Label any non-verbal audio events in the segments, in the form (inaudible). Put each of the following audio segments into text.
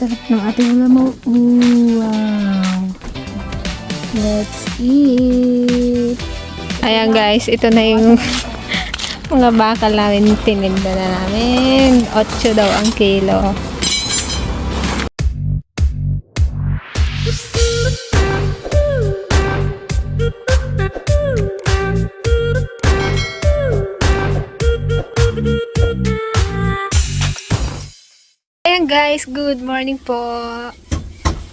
Sarap ng ating ulam mo. Ooh, wow. Let's eat. Ayan guys, ito na yung (laughs) mga bakal namin tininda na namin. 8 daw ang kilo. Guys, good morning po.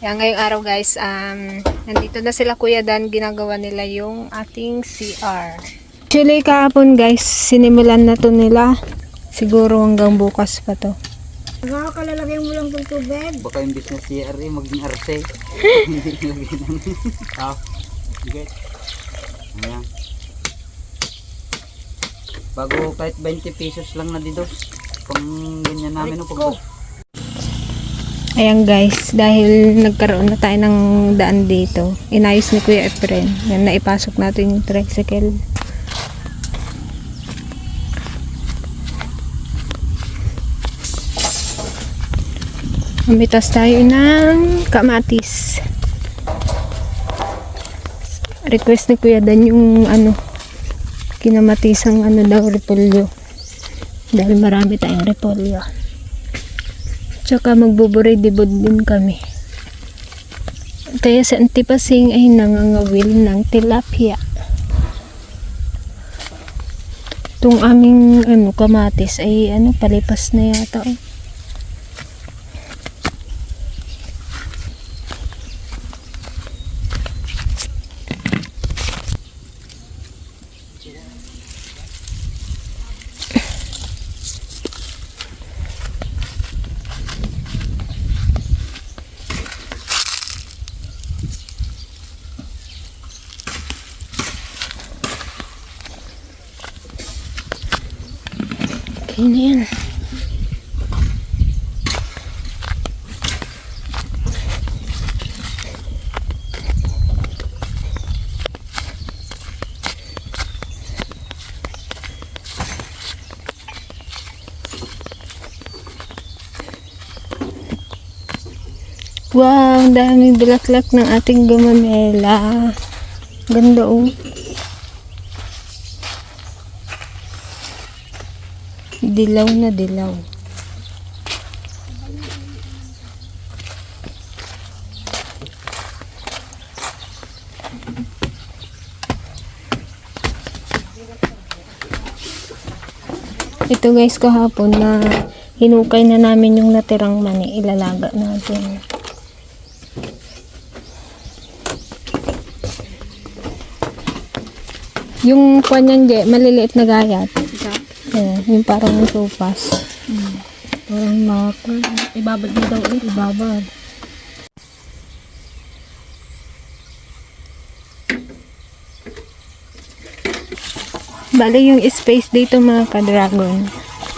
Ayan, ngayong araw guys, um, nandito na sila Kuya Dan, ginagawa nila yung ating CR. Actually, kahapon guys, sinimulan na to nila. Siguro hanggang bukas pa to. Nakakalalagay mo lang itong tubig. Baka yung business CRE maging RC. Hindi lagyan (laughs) ng. Sige. Ayan. Bago kahit 20 pesos lang na dito. Kung ganyan namin no, pag Ayan guys, dahil nagkaroon na tayo ng daan dito, inayos ni Kuya Efren. Yan, naipasok natin yung tricycle. Umitas tayo ng kamatis. Request ni Kuya Dan yung ano, kinamatisang ano daw, repolyo. Dahil marami tayong repolyo. Tsaka magbuburay-dibod din kami. Kaya sa antipasing ay nangangawil ng tilapia. Itong aming ano, kamatis ay ano, palipas na yata. Oh. Okay na yan. Wow, daming bulaklak ng ating gumamela. Ganda oh. Dilaw na dilaw. Ito guys kahapon na hinukay na namin yung natirang mani. Ilalaga natin. Yung kanyang je, maliliit na gayat. Ayan, yung parang sopas. Parang maka. Ibabad mo daw ulit. Ibabad. Bale yung space dito mga ka-dragon.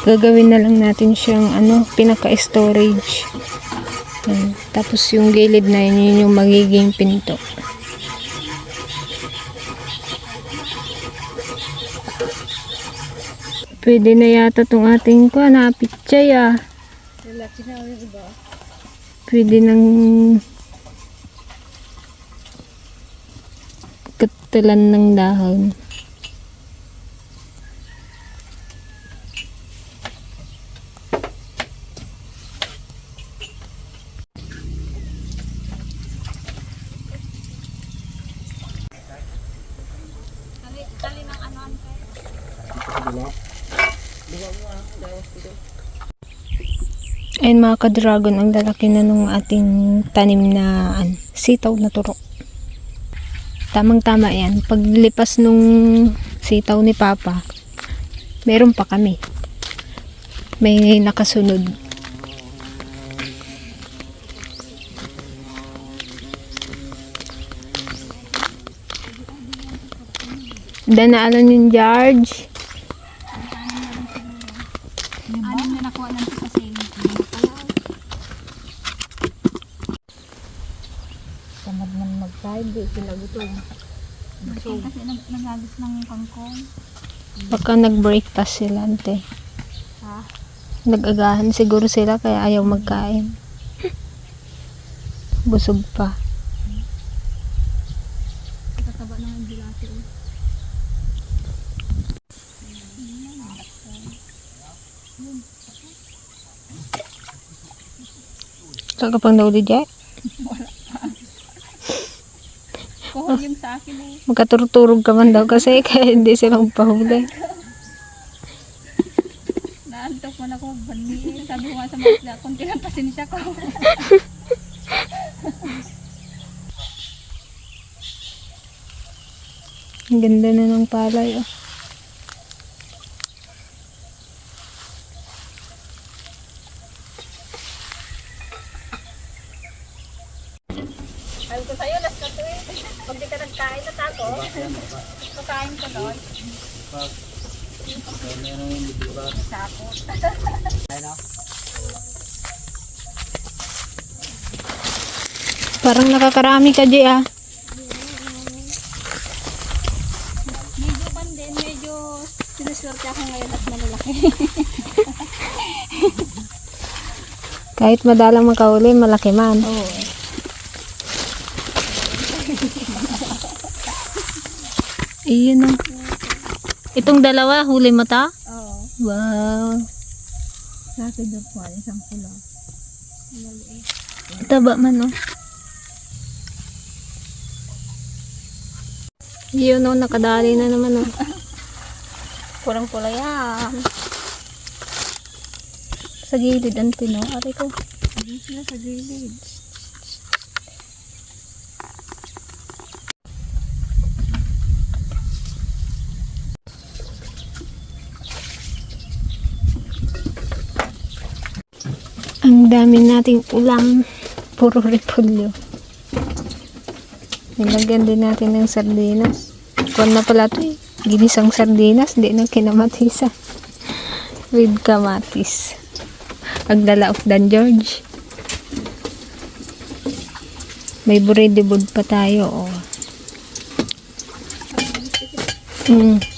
Gagawin na lang natin siyang ano, pinaka-storage. Tapos yung gilid na yun, yun yung magiging pinto. Pwede na yata tong ating ko, napitchay ah. Pwede nang katalan ng dahon. Ayun mga ka-dragon, ang lalaki na nung ating tanim na an, sitaw na turo. Tamang tama yan. Paglipas nung sitaw ni Papa, meron pa kami. May nakasunod. Danaalan yung George. Ano na nakuha lang sa sale? Tamad man mag-tide, di sila gutom. Kasi nag nagagis ng kangkong. Baka nag-breakfast sila, ante. Ha? Nag-agahan siguro sila kaya ayaw magkain. Busog pa. Kakaba ng ang dilati. oh. Saan ka pang nauli dyan? (laughs) Kuhol yung sa akin eh. Magkaturturog ka man daw kasi (laughs) kaya hindi sila magpahuli. Naantok man ako. Bani eh. Sabi ko nga sa mga kung pinapasinsya ko. (laughs) Ang ganda na ng palay. Oh. Sabi ko sa'yo, last na to eh. Pag di ka nagkain na tako, kakain ko doon. Tako. Parang nakakarami ka, Jay, ah. Medyo pan din, medyo sinuswerte ako ngayon at malalaki. (laughs) Kahit madalang makahuli, malaki man. Oo. Iyon oh. Itong dalawa, huli mo ta? Oo. Wow. Sabi doon po, isang kulo. Taba man oh. Yun oh, nakadali na naman oh. Pulang-pula yan. Sa gilid, ang tino. Aray ko. Hindi sila sa gilid. Ang dami nating ulam. Puro repolyo. Nilagyan din natin ng sardinas. Kuwan na pala ito eh. Ginisang sardinas, di na kinamatisan. With kamatis. Agdala of Dan George. May buridibud pa tayo, oh. Mm.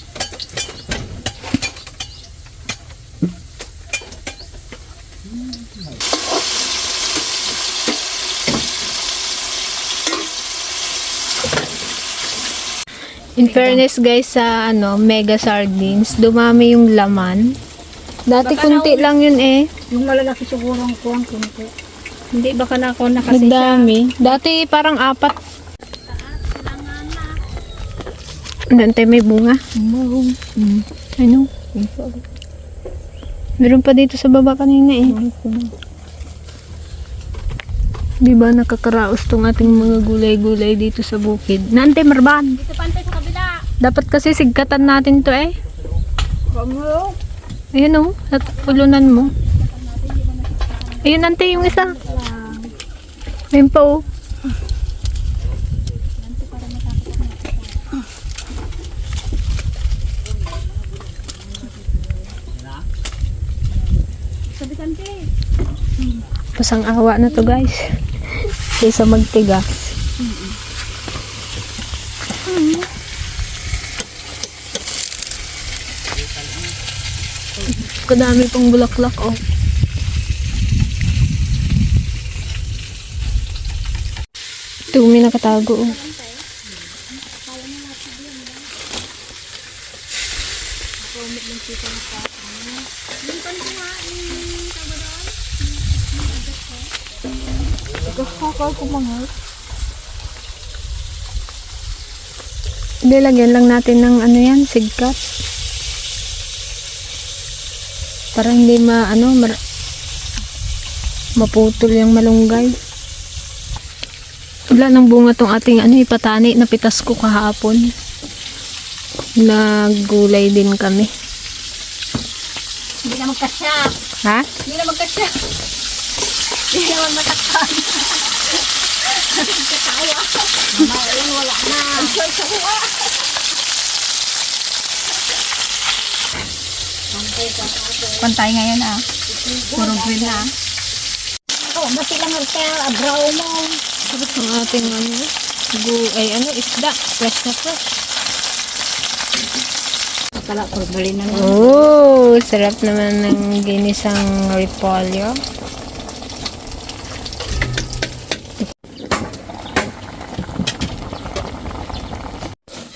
In fairness guys sa ano, mega sardines, dumami yung laman. Dati kunti lang yun eh. Yung malalaki siguro ang kuwang kunti. Hindi, baka na ako na kasi siya. Nagdami. Dati parang apat. Nantay may bunga. Ano? Meron pa dito sa baba kanina eh. Di ba nakakaraos tong ating mga gulay-gulay dito sa bukid? Nante marban. Dito pantay sa kabila. Dapat kasi sigkatan natin to eh. Vamos. Ayun oh, at ulunan mo. Ayun nante yung isa. Ayun pa oh. Sabi kante. Pasang awa na to guys. Kaysa magtigas. Kadami pong bulaklak oh. May nakatago oh. Mga. Hindi, lagyan lang natin ng ano yan, sigkat. Para hindi ma, ano, mar maputol yung malunggay. Wala nang bunga tong ating ano, ipatani na pitas ko kahapon. Naggulay din kami. Hindi na magkasya. Ha? Hindi na magkasya. Hindi naman matakpan. Katawa. Mamain, wala na. Ang soy sa kuha. Pantay ngayon ah. Puro green na. Oh, basi lang ang tel, abraw mo. Ang ating ano, gu ay ano, isda. Fresh na fresh. Akala ko, bali na Oh, sarap naman ng ginisang repolyo.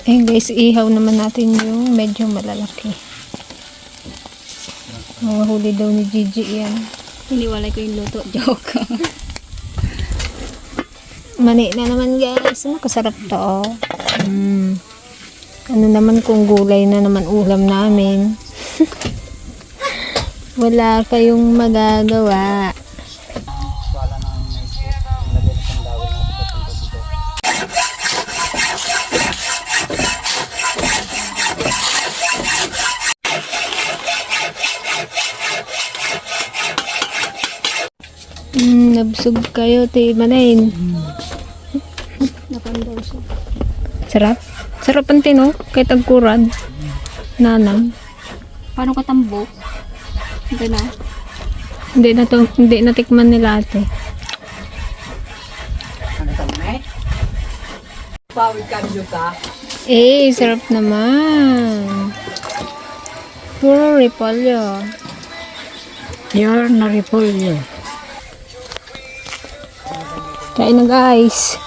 Eh guys, ihaw naman natin yung medyo malalaki. Mga huli daw ni Gigi yan. Hiniwalay ko yung luto. (laughs) Joke. Mani na naman guys. Ano, kasarap to. oh. Mm. Ano naman kung gulay na naman ulam namin. (laughs) Wala kayong magagawa. Nabusog kayo, te Manain. Napandaw siya. Sarap. Sarap ang tino. Kahit agkurad. Nanam. Paano katambo? Ito na. Hindi na to, hindi natikman nila ate. Ano na eh? Pawid ka ka. Eh, sarap naman. Puro repolyo. Your na repolyo. Kain na guys.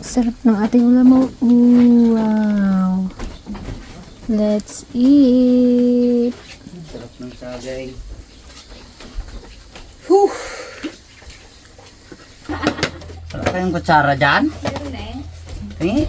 Sarap ng ating ulam wow. Let's eat. Sarap ng sagay. Wala kayong kutsara dyan? Eh?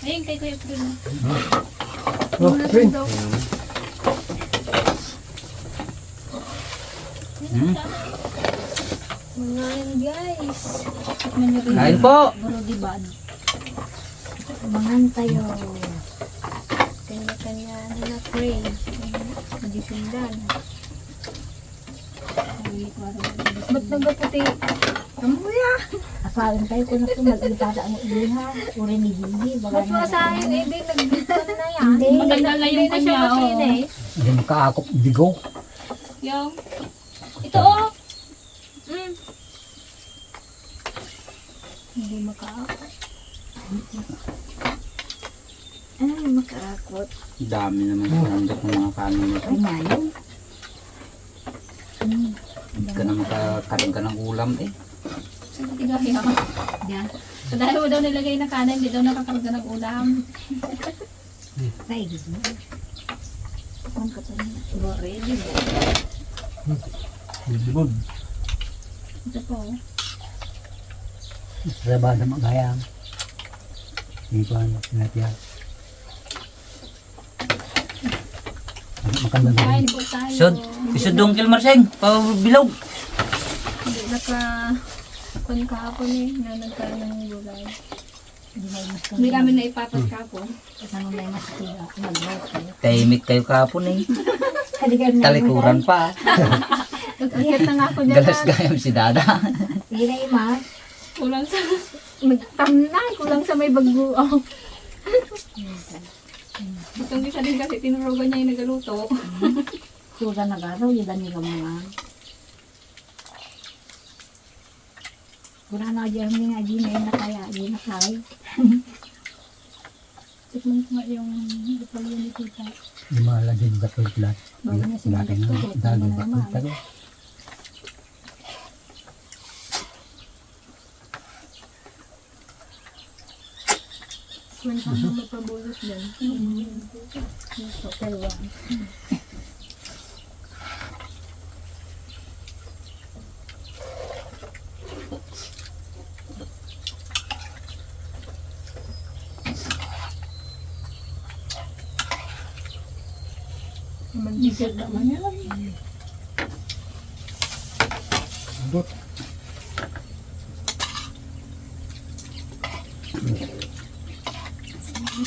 Ayun, kay Kuya Bruno. Hmm? Mga yan guys. Tikman niyo rin. Kain po! Buro di ba? Mangan tayo. Kanya-kanya na na pray. Hindi sundan. Ba't nagaputi? Asahin tayo kung naku mag-itada ang iliha. Uri ni. Baga Ba't mo sa akin? Eh, nagbitan na yan. Hindi. Maganda yung Hindi na siya kanya. oh. Hindi makaakop bigo. Yung. Ito oh. Mm. Hindi makaakot. Ay, makaakot. Dami naman sa nandok ng mga kanin nito. Ay, ngayon. Hindi ka na makakaroon ka ng ulam eh. Sige, tigahin ako. Yan. So dahil mo daw nilagay na kanin, hindi daw nakakarga ng ulam. Gusto mo. Ang katulad. Ready mo. Libod. Ito po. Sa bada magayang. Hindi ko ano, sinatya. Makanda na Kain po tayo. Sud, isud dong kilmarseng, pabilog. Hindi naka... Kung kahapon eh, na nagkaroon ng gulay. Hindi namin na ipapas kapon. Kasama may mas tiga. Mag-work. Tahimik kayo kahapon eh. Talikuran pa. Nag-akit na nga ako dyan. Galas gayam si Dada. Hindi na imas. Kulang sa... Magtamnay ko lang sa may baguaw. Itong isa din kasi tinurugan niya yung nagaluto. Suga na garaw. Hindi na mga. Wala na dyan mga di na yun na kaya. Di na kaya. (laughs) Tikman ko nga yung repolyo ni Tita. Di malagyan ba ito plat? Bago ko. Kaya Dagi tama ba ito? Kung saan mo magpabulot dyan. Hotel one. (laughs) Siyaga man yan. Dot.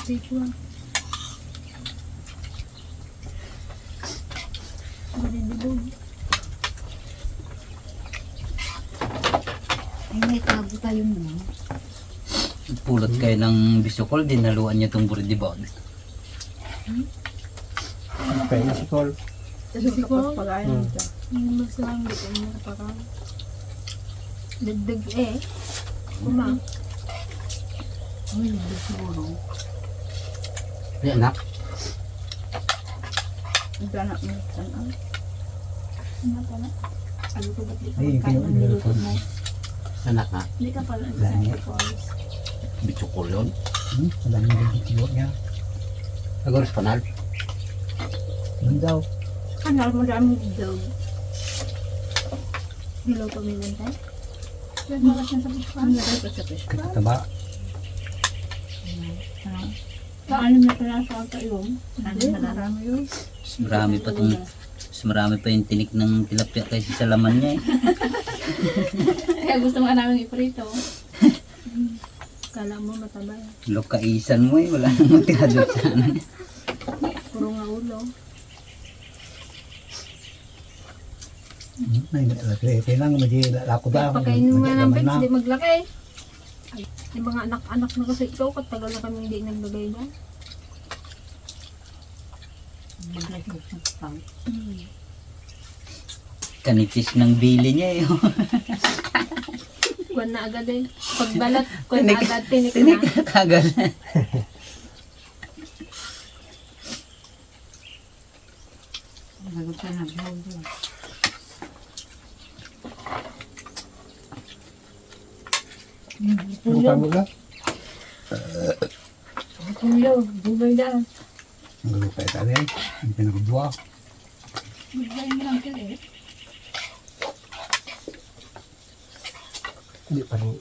Take one. Malilibog. Ay, may tabo tayo mo. Pulot kayo ng bisokol, dinaluan niyo itong buridibog. Hmm? Kaya si Col. Dagdag eh. Kuma. Ay, anak. Ay, kayo niluto. Anak nga. Hindi ka pala Lani. Bisukol yun. Hmm, wala nang nagtitiyo niya. Agoros panal. Daw. Kanal mo pa may na sa pispan. Nagay pa sa pispan. Katataba. Paano na pala sa kayo? Ano na marami yun? Marami pa tong mas marami pa yung tinik ng tilapia kaysa sa laman niya eh. (laughs) Kaya gusto nga namin iprito. Kala mo mataba eh. Lokaisan mo eh, wala namang tira doon sa ano. Puro nga ulo. Hmm, Ay, nalagay. Kailangan mo di lako daw. Pakainin mo nga ng pets, na. di maglaki. Ay, yung mga anak-anak na kasi ikaw, katagal na kami hindi naglagay na. Kanipis ng bili niya eh. Kuwan na agad eh. Pagbalat, (laughs) kuwan na agad, tinik na. Kagal. Buka mo na. Kulo, bubay na. Ang lupa ito rin. Ang pinakabuwa. Hindi pa rin.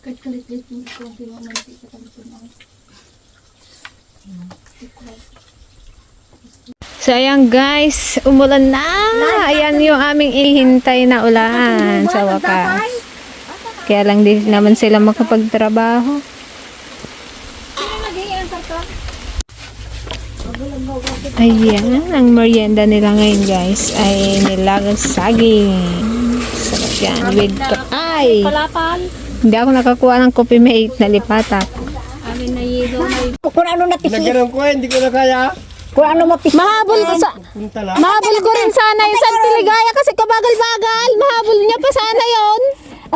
Kahit kalit-lit yung ito, hindi mo manti sa kalitin ako. So ayan guys, umulan na. Ayan yung aming ihintay na ulan sa wakas. Kaya lang di naman sila makapagtrabaho. Ayan, ang merienda nila ngayon guys ay nilagang saging. Sarap yan. With ay! Hindi ako nakakuha ng coffee mate na lipatak. Amin na na Kung ano napisi, Nagkaroon ko, hindi ko na kaya. Kung ano mapisi. Mahabol ko sa... Punta na. Mahabol ko rin sana yung San Tiligaya kasi kabagal-bagal. Mahabol niya pa sana yon.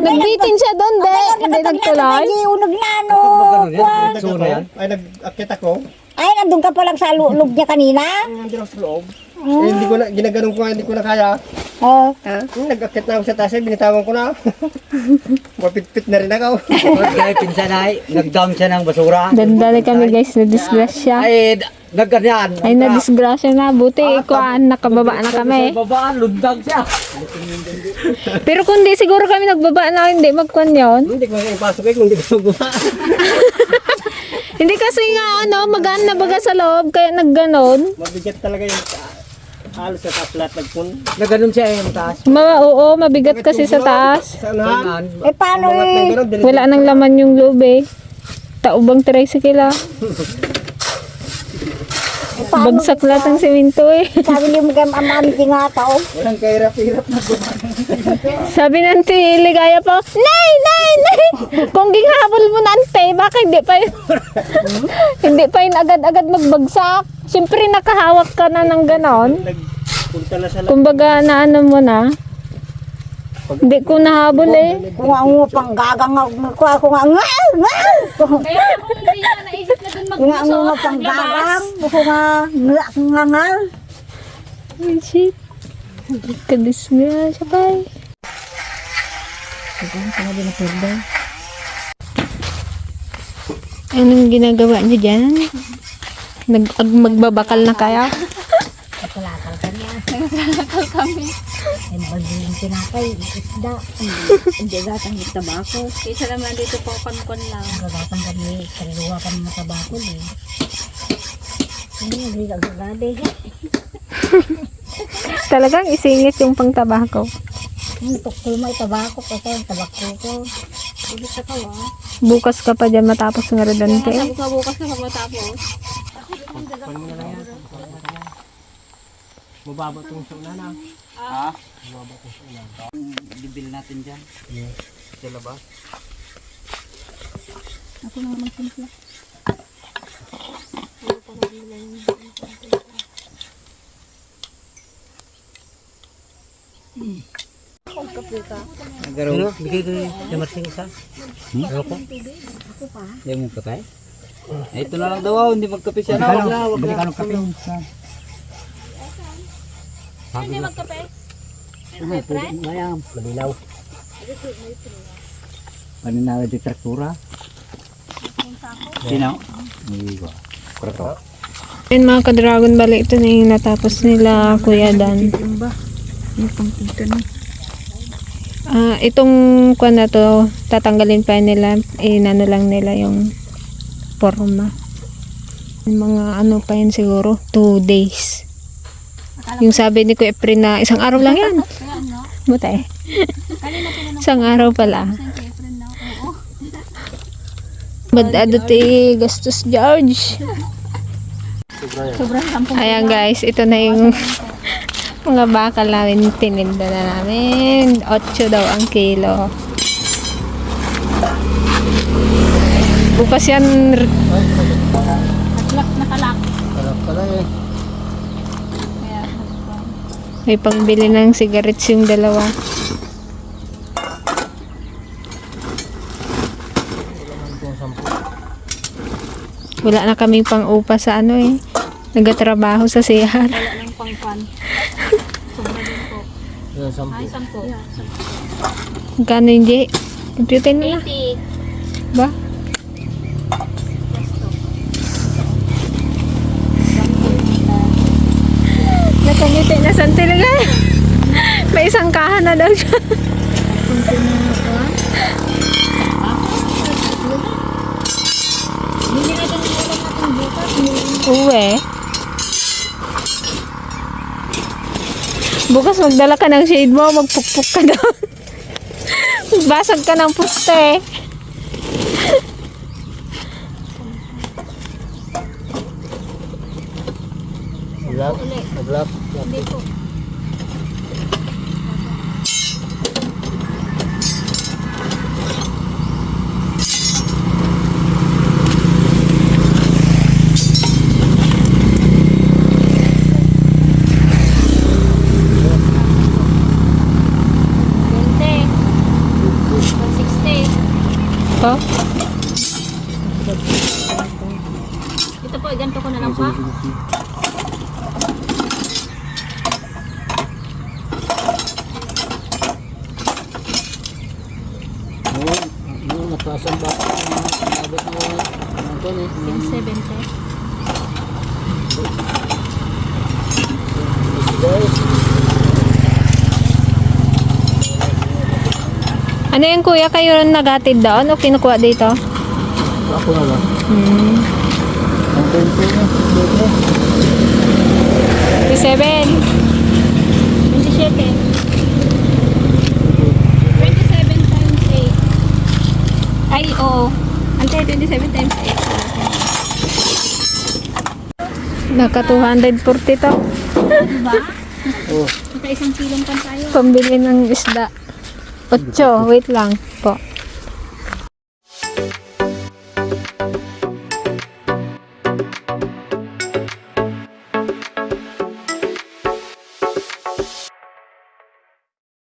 Nagbitin siya doon, de. Hindi nagtuloy. Ay, unog na ano. kwan. So na yan? Ay, nag-akit ako. Ay, nandun ka pa lang sa loob niya kanina. Ako sa loob. Eh, hindi ko na, ginaganon ko nga, hindi ko na kaya. Oh. Hmm, nag-akit na ako sa taas, eh, binitawan ko na. (laughs) Mapitpit na rin ako. Kaya pinsan ay, nag-dump siya ng basura. Dandali kami guys, na disgrasya. Ay, nagganyan. Ay, na disgrasya na. Buti, kuhaan, nakababa na kami. Babaan, lundag siya. Pero kung di siguro kami nagbaba na, hindi magkon yun. Hindi ko ipasok eh, kung hindi ko gumawa. (laughs) Hindi kasi nga, ano, magaan na baga sa loob, kaya nagganon. Mabigat talaga yung ah, halos sa taas lahat nagpun. Naganon siya eh, yung taas. Ma oo, mabigat kasi sa taas. Sa unahan. Eh, paano eh? Wala nang laman yung loob eh. Taubang tricycle ah. (laughs) Bagsak lahat ng simento eh. (laughs) Sabi niyo kayo amami nga tao. Walang kahirap-hirap na Sabi ng tiligaya pa, Nay! Nay! Nay! Kung ginghabol mo na ante, baka hindi pa yun, (laughs) hindi pa yun agad-agad magbagsak. Siyempre nakahawak ka na ng ganon. Nagpunta na sa Kumbaga na ano mo na. Hindi ko nahabol eh. Kung ang pang gagang ko ako nga nga nga. Kaya kung hindi niya naisip na dun Kung ang mga pang gagang ko nga nga nga nga. Ay, shit. Kadisgrasya pa eh. Anong ginagawa niyo dyan? Nag ag- magbabakal na kaya? Kalakal kami. Kalakal kami. Ay, magiging tinapay, isda. Hindi gatang yung tabako. Kaysa naman dito pang kankon lang. Gagatang kami, kariluwa kami ng tabako eh. Ano, nagigagagade. Talagang isingit yung pangtabako. Ang tukol mo tabako ko yung tabako ko. Hindi sa kawa. Bukas ka pa dyan matapos ng redante. Bukas na pag matapos. Mababa itong sa una na. Ha? Ang Bibil natin dyan. Sa labas. Ako na magsimpla. Nagaro. Ano? Bigay ko yung marsing isa. Hmm? Ano ko? Ayaw mo kape? Eh, ito na lang daw, ah, hindi magkape siya. Wag na. Kano kape? Hindi magkape. Mayam. Malinaw. Paninawa di traktura. Sino? Hindi ko. Kurto. Yun mga ka-dragon bali, ito na yung natapos nila Kuya Dan. Ah, itong kuan na to, tatanggalin pa nila, inano lang nila yung forma. Mga ano pa yun siguro, two days. Yung sabi ni Kuya Efren na isang araw lang yan. Buta eh. isang araw pala. Bad adot eh, gastos George. Ayan guys, ito na yung mga bakal namin tininda na namin. 8 daw ang kilo. Bukas yan, r- Nakalak, nakalak. Kalap pala eh. Kaya, may pangbili ng cigarettes yung dalawa. Wala na kaming pang-upa sa ano eh. Nagatrabaho sa CR. wala lang pang pan. Sobra din po. Yung sampu. Ay, sampo. Magkano yung Jay? Computer mo na. 80. Ba? Nakangiti na sa talaga. (laughs) May isang kahan na daw siya. Uwe. Bukas magdala ka ng shade mo, magpukpuk ka doon. (laughs) Basag ka ng puste. Vlog. Vlog. Hindi po. Twenty. 160. Oh, Ito po, ganito ko na lang pa. Oo. Yung natasan ba? Nabot mo. Ano to eh? Yung 70. Guys. Ano yung kuya kayo rin nagatid doon o kinukuha dito? Ako na lang. Hmm. Ang tempo. 37. 27. 27 times 8. Ay, oo. Ante, 27 times 8. Naka 240 to. Diba? (laughs) Oh. Naka isang kilong pan tayo. Pambili ng isda. 8, wait lang.